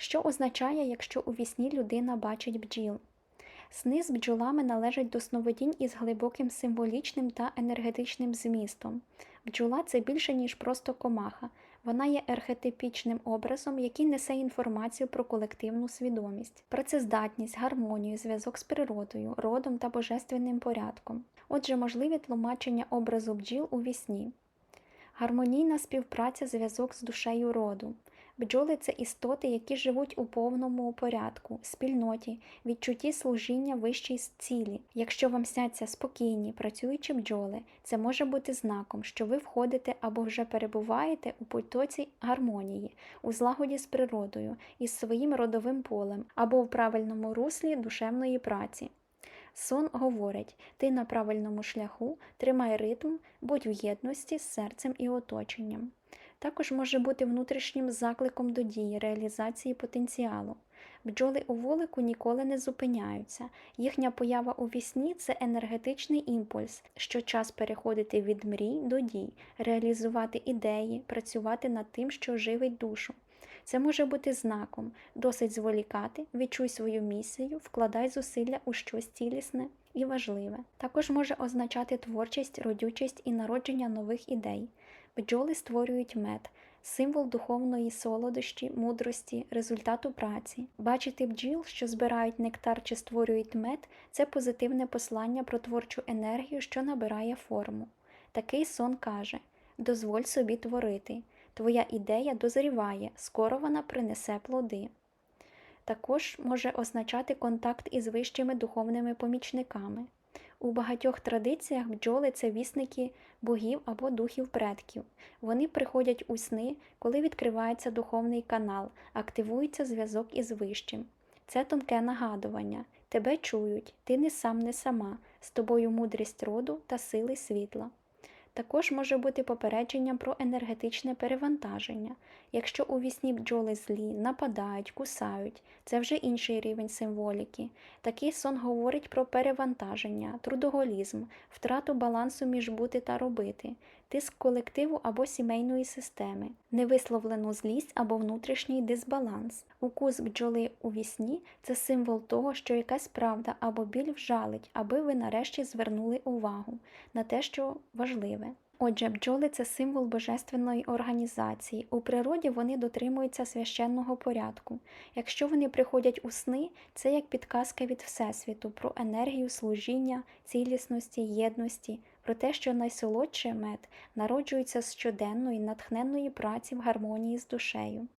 що означає, якщо у вісні людина бачить бджіл. Сни з бджолами належать до сновидінь із глибоким символічним та енергетичним змістом. Бджола це більше, ніж просто комаха. Вона є архетипічним образом, який несе інформацію про колективну свідомість, працездатність, гармонію, зв'язок з природою, родом та божественним порядком. Отже, можливі тлумачення образу бджіл у вісні. Гармонійна співпраця, зв'язок з душею роду. Бджоли це істоти, які живуть у повному порядку, спільноті, відчутті служіння вищій цілі. Якщо вам сняться спокійні, працюючі бджоли, це може бути знаком, що ви входите або вже перебуваєте у потоці гармонії, у злагоді з природою із своїм родовим полем або в правильному руслі душевної праці. Сон говорить: ти на правильному шляху, тримай ритм, будь в єдності з серцем і оточенням. Також може бути внутрішнім закликом до дії, реалізації потенціалу. Бджоли у вулику ніколи не зупиняються. Їхня поява у вісні це енергетичний імпульс, що час переходити від мрій до дій, реалізувати ідеї, працювати над тим, що живить душу. Це може бути знаком, досить зволікати, відчуй свою місію, вкладай зусилля у щось цілісне і важливе. Також може означати творчість, родючість і народження нових ідей. Бджоли створюють мед, символ духовної солодощі, мудрості, результату праці. Бачити бджіл, що збирають нектар чи створюють мед, це позитивне послання про творчу енергію, що набирає форму. Такий сон каже: дозволь собі творити. Твоя ідея дозріває, скоро вона принесе плоди. Також може означати контакт із вищими духовними помічниками. У багатьох традиціях бджоли це вісники богів або духів предків. Вони приходять у сни, коли відкривається духовний канал, активується зв'язок із вищим. Це тонке нагадування. Тебе чують, ти не сам, не сама, з тобою мудрість роду та сили світла. Також може бути попередженням про енергетичне перевантаження. Якщо у вісні бджоли злі, нападають, кусають, це вже інший рівень символіки. Такий сон говорить про перевантаження, трудоголізм, втрату балансу між бути та робити, тиск колективу або сімейної системи, невисловлену злість або внутрішній дисбаланс. Укус бджоли у вісні це символ того, що якась правда або біль вжалить, аби ви нарешті звернули увагу на те, що важливе. Отже, бджоли це символ божественної організації. У природі вони дотримуються священного порядку. Якщо вони приходять у сни, це як підказка від Всесвіту про енергію служіння, цілісності, єдності, про те, що найсолодший мед народжується з щоденної натхненної праці в гармонії з душею.